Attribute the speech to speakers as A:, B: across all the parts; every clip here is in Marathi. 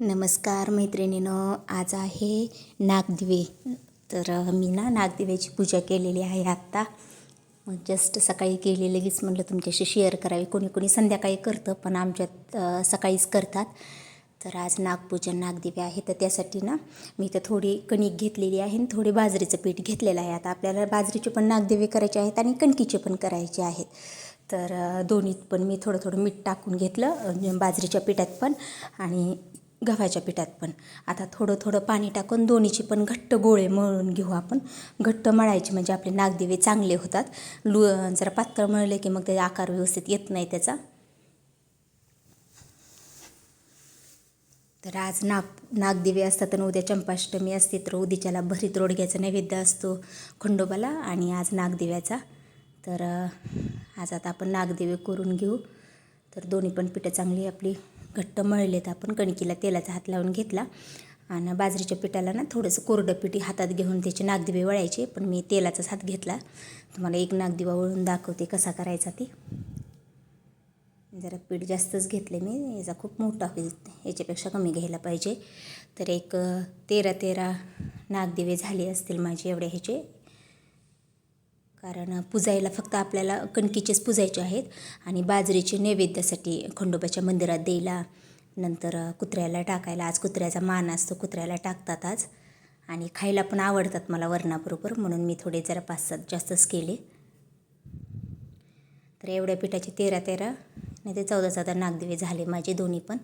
A: नमस्कार मैत्रिणीनो आज आहे नागदिवे. तर मी ना नागदिव्याची पूजा केलेली आहे आत्ता. मग जस्ट सकाळी केली लगेच म्हटलं तुमच्याशी शेअर करावी. कोणी कोणी संध्याकाळी करतं पण आमच्यात सकाळीच करतात. तर आज नागपूजन नागदिवे आहे. तर त्यासाठी ना मी इथं थोडी कणिक घेतलेली आहे आणि थोडी बाजरीचं पीठ घेतलेलं आहे. आता आपल्याला बाजरीचे पण नागदिवे करायचे आहेत आणि कणकीचे पण करायचे आहेत. तर दोन्हीत पण मी थोडं थोडं मीठ टाकून घेतलं बाजरीच्या पिठात पण. आणि गव्हाच्या पिठात पण. आता थोडं थोडं पाणी टाकून दोन्हीची पण घट्ट गोळे मळून घेऊ आपण. घट्ट मळायचे म्हणजे आपले नागदिवे चांगले होतात. लू जरा पातळ मळले की मग त्याचा आकार व्यवस्थित येत नाही त्याचा. तर आज नाग नागदिवे असतात आणि उद्या चंपाष्टमी असते तर उद्याच्याला भरीत रोडग्याचा नैवेद्य असतो खंडोबाला आणि आज नागदिव्याचा. तर आज आता आपण नागदिवे करून घेऊ. तर दोन्ही पण पिठं चांगली आपली घट्ट मळलेत. आपण कणकीला तेलाचा हात लावून घेतला. आणि बाजरीच्या पिठाला ना थोडंसं कोरडं पिठी हातात घेऊन त्याचे नागदिवे वळायचे. पण मी तेलाचाच हात घेतला. तुम्हाला एक नागदिवा वळून दाखवते कसा करायचा ते. जरा पीठ जास्तच घेतले मी. याचा खूप मोठा होईल. याच्यापेक्षा कमी घ्यायला पाहिजे. तर एक तेरा तेरा नागदिवे झाले असतील माझे एवढे ह्याचे. कारण पुजायला फक्त आपल्याला कणकीचेच पुजायचे आहेत आणि बाजरीचे नैवेद्यासाठी खंडोबाच्या मंदिरात द्यायला नंतर कुत्र्याला टाकायला. आज कुत्र्याचा मान असतो कुत्र्याला टाकतात आज आणि खायला पण आवडतात मला वरणाबरोबर म्हणून मी थोडे जरा पाच सात जास्तच केले. तर एवढ्या पिठाचे तेरा तेरा नाही ते चौदा चौदा नागदिवे झाले माझे दोन्ही पण.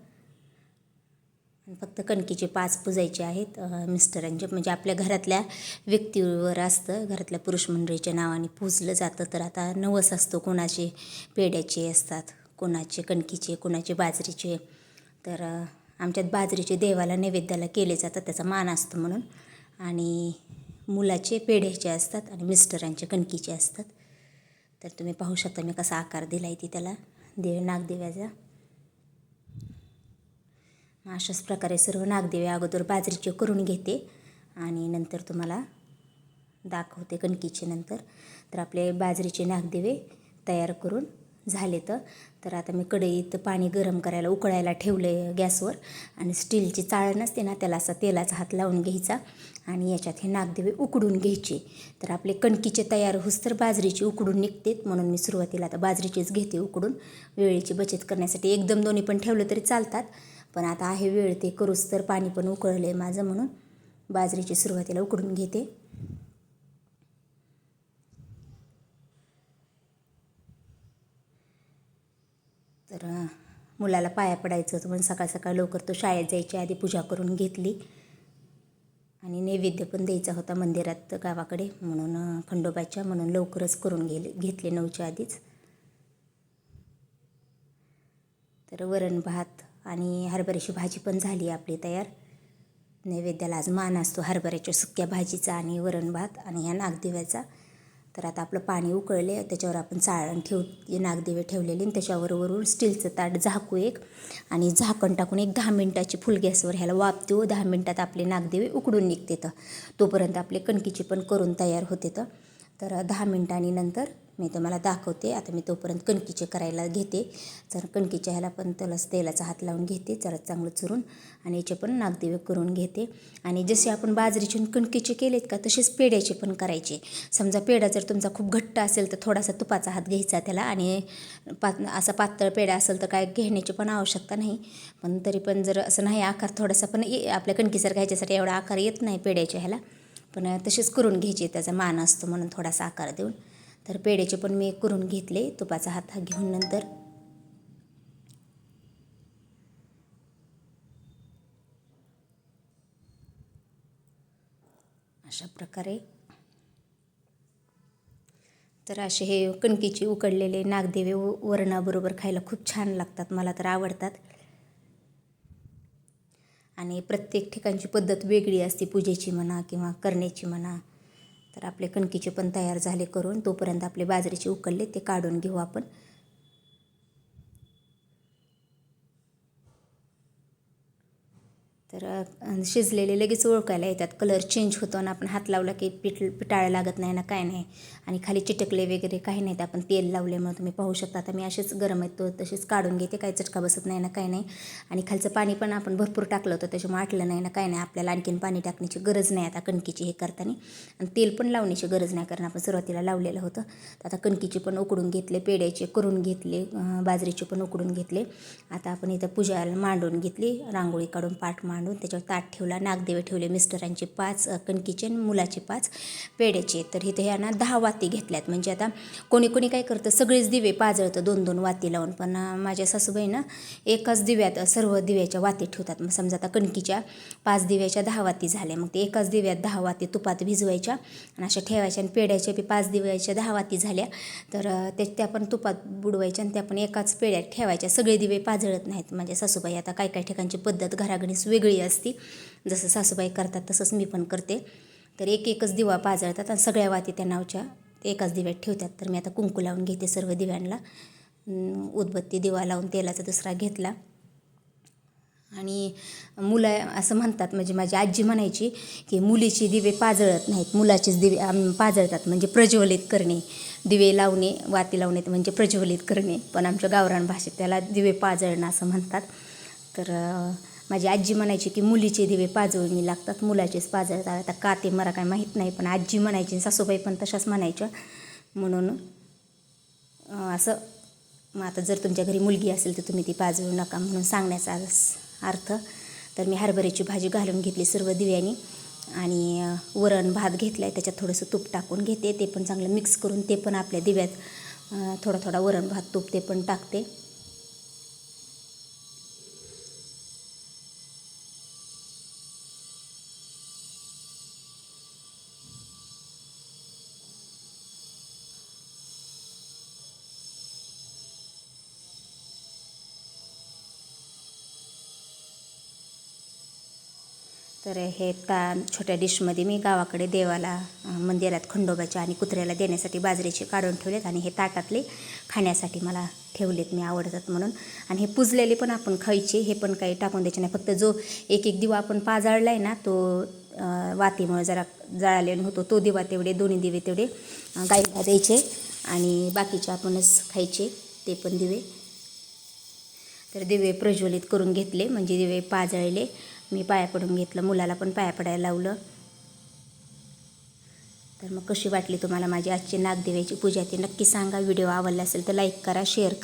A: फक्त कणकीचे पाच पुजायचे आहेत मिस्टरांचे म्हणजे आपल्या घरातल्या व्यक्तीवर असतं. घरातल्या पुरुष मंडळीच्या नावाने पूजलं जातं. तर आता नवस असतो कोणाचे पेड्याचे असतात कोणाचे कणकीचे कोणाचे बाजरीचे. तर आमच्यात बाजरीचे देवाला नैवेद्याला केले जातात त्याचा मान असतो म्हणून. आणि मुलाचे पेढ्याचे असतात आणि मिस्टरांचे कणकीचे असतात. तर तुम्ही पाहू शकता मी कसा आकार दिला आहे ती त्याला. देव नागदेव्याचा अशाच प्रकारे सर्व नागदेवे अगोदर बाजरीचे करून घेते आणि नंतर तुम्हाला दाखवते कणकीचे नंतर. तर आपले बाजरीचे नागदेवे तयार करून झाले तर. तर आता मी कढईत पाणी गरम करायला उकळायला ठेवलं आहे गॅसवर. आणि स्टीलची चाळण असते ना त्याला असा तेलाचा हात लावून घ्यायचा. आणि याच्यात हे नागदेवे उकडून घ्यायचे. तर आपले कणकीचे तयार होस तर बाजरीची उकडून निघतेत म्हणून मी सुरुवातीला आता बाजरीचीच घेते उकडून. वेळेची बचत करण्यासाठी एकदम दोन्ही पण ठेवलं तरी चालतात. पण आता आहे वेळ ते करूच तर पाणी पण उकळलं आहे माझं म्हणून बाजरीची सुरुवातीला उकडून घेते. तर मुलाला पाया पडायचं होतं म्हणून सकाळ सकाळ लवकर तो शाळेत जायच्या आधी पूजा करून घेतली. आणि नैवेद्य पण द्यायचा होता मंदिरात गावाकडे म्हणून खंडोबाच्या म्हणून लवकरच करून गेले घेतले नऊच्या आधीच. तर वरण भात आणि हरभऱ्याची भाजी पण झाली आपली तयार. नैवेद्याला आज मान असतो हरभऱ्याच्या सुक्या भाजीचा आणि वरण भात आणि ह्या नागदिव्याचा. तर आता आपलं पाणी उकळले त्याच्यावर आपण चाळण ठेव नागदिवे ठेवलेले आणि त्याच्यावर वरून स्टीलचं ताट झाकू एक आणि झाकण टाकून एक दहा मिनटाची फुल गॅसवर ह्याला वाफ देऊ दहा मिनटात आपले नागदिवे उकडून निघते तर तोपर्यंत आपले कणकीचे पण करून तयार होते तर तर दहा मिनटांनी नंतर मी तुम्हाला दाखवते. आता मी तोपर्यंत कणकीचे करायला घेते. जर कणकीच्या ह्याला पण त्यालाच तेलाचा हात लावून घेते. जरा चांगलं चुरून आणि याचे पण नागदेवे करून घेते. आणि जसे आपण बाजरीचे कणकीचे केलेत का तसेच पेड्याचे पण करायचे. समजा पेढा जर तुमचा खूप घट्ट असेल तर थोडासा तुपाचा हात घ्यायचा त्याला आणि पात असा पातळ पेढा असेल तर काय घेण्याची पण आवश्यकता नाही. पण तरी पण जर असं नाही आकार थोडासा पण आपल्या कणकीसारखा ह्याच्यासाठी एवढा आकार येत नाही पेड्याच्या ह्याला. पण तसेच करून घ्यायचे. त्याचा मान असतो म्हणून थोडासा आकार देऊन. तर पेढेचे पण मी करून घेतले. तुपाचा हात घेऊन नंतर. अशा प्रकारे. तर असे हे कणकीचे उकडलेले नागदेवे व- वरणाबरोबर खायला खूप छान लागतात मला तर आवडतात. आणि प्रत्येक ठिकाणची पद्धत वेगळी असते पूजेची म्हणा किंवा करण्याची म्हणा. तर आपले कणकीचे पण तयार झाले करून तोपर्यंत आपले बाजरीचे उकळले ते काढून घेऊ आपण. तर शिजलेले लगेच ओळखायला येतात. कलर चेंज होतो आणि आपण हात लावला की पिठ पिटाळा लागत नाही ना काय नाही. आणि खाली चिटकले वगैरे काही नाहीत आपण तेल लावल्यामुळे तुम्ही पाहू शकता. आता मी असेच गरम आहेत तो तसेच काढून घेते. काही चटका बसत नाही ना काय नाही. आणि खालचं पाणी पण आपण भरपूर टाकलं होतं. त्याच्यामुळे आटलं नाही ना काय नाही. आपल्याला आणखीन पाणी टाकण्याची गरज नाही आता कणकीची हे करताना. आणि तेल पण लावण्याची गरज नाही कारण आपण सुरुवातीला लावलेलं होतं. तर आता कणकीची पण उकडून घेतले पेड्याचे करून घेतले बाजरीचे पण उकडून घेतले. आता आपण इथं पूजाला मांडून घेतली. रांगोळी काढून पाठ मांडून त्याच्यावर ताट ठेवला नागदेवे ठेवले मिस्टरांचे पाच कणकीचे आणि मुलाचे पाच पेड्याचे तर इथं ह्या ना दहा वाती घेतल्यात. म्हणजे आता कोणी कोणी काय करतं सगळेच दिवे पाजळतं दोन दोन वाती लावून. पण माझ्या सासूबाईनं एकाच दिव्यात सर्व दिव्याच्या वाती ठेवतात. मग समजा आता कणकीच्या पाच दिव्याच्या दहा वाती झाल्या. मग ते एकाच दिव्यात दहा वाती तुपात भिजवायच्या आणि अशा ठेवायच्या आणि पेड्याच्या बी पाच दिव्याच्या दहा वाती झाल्या. तर ते त्या पण तुपात बुडवायच्या आणि त्या पण एकाच पेड्यात ठेवायच्या. सगळे दिवे पाजळत नाहीत. माझ्या सासूबाई आता काय काय ठिकाणची पद्धत घरागणीस वेगळी असती. जसं सासूबाई करतात तसंच मी पण करते. तर एक एकच दिवा पाजळतात आणि सगळ्या वाती त्या नावच्या एकाच दिव्यात ठेवतात. तर मी आता कुंकू लावून घेते सर्व दिव्यांना. उदबत्ती दिवा लावून तेलाचा दुसरा घेतला. आणि मुलं असं म्हणतात म्हणजे माझी आजी म्हणायची की मुलीची दिवे पाजळत नाहीत मुलाचेच दिवे पाजळतात. म्हणजे प्रज्वलित करणे दिवे लावणे वाती लावणे म्हणजे प्रज्वलित करणे. पण आमच्या गावरान भाषेत त्याला दिवे पाजळणं असं म्हणतात. तर माझी आजी म्हणायची की मुलीचे दिवे पाजळणी लागतात मुलाचेच पाजळतात. आता का ते मला काय माहीत नाही पण आजी म्हणायची सासूबाई पण तशाच म्हणायच्या. म्हणून असं मग आता जर तुमच्या घरी मुलगी असेल तर तुम्ही ती पाजवू नका म्हणून सांगण्याचा अर्थ तर मी हरभऱ्याची भाजी घालून घेतली सर्व दिव्यानी आणि वरण भात घेतला आहे त्याच्यात थोडंसं तूप टाकून घेते. ते पण चांगलं मिक्स करून ते पण आपल्या दिव्यात थोडा थोडा वरण भात तूप ते पण टाकते. तर हे ता छोट्या डिशमध्ये मी गावाकडे देवाला मंदिरात खंडोबाच्या आणि कुत्र्याला देण्यासाठी बाजरीचे काढून ठेवलेत आणि हे ताटातले खाण्यासाठी मला ठेवलेत मी आवडतात म्हणून. आणि हे पुजलेले पण आपण खायचे हे पण काही टाकून द्यायचे नाही. फक्त जो एक एक दिवा आपण पाजाळला आहे ना तो वातीमुळे जरा जळालेला होतो तो दिवा तेवढे दोन्ही दिवे तेवढे गाईला द्यायचे आणि बाकीचे आपणच खायचे ते पण दिवे. तर दिवे प्रज्वलित करून घेतले म्हणजे दिवे पाजळले. मी पाया पडून घेतलं मुलाला पण पाया पडायला लावलं. तर मग कशी वाटली तुम्हाला माझी आजची नागदेवाची पूजा? ती नक्की सांगा. व्हिडिओ आवडला असेल तर लाईक करा शेअर करा.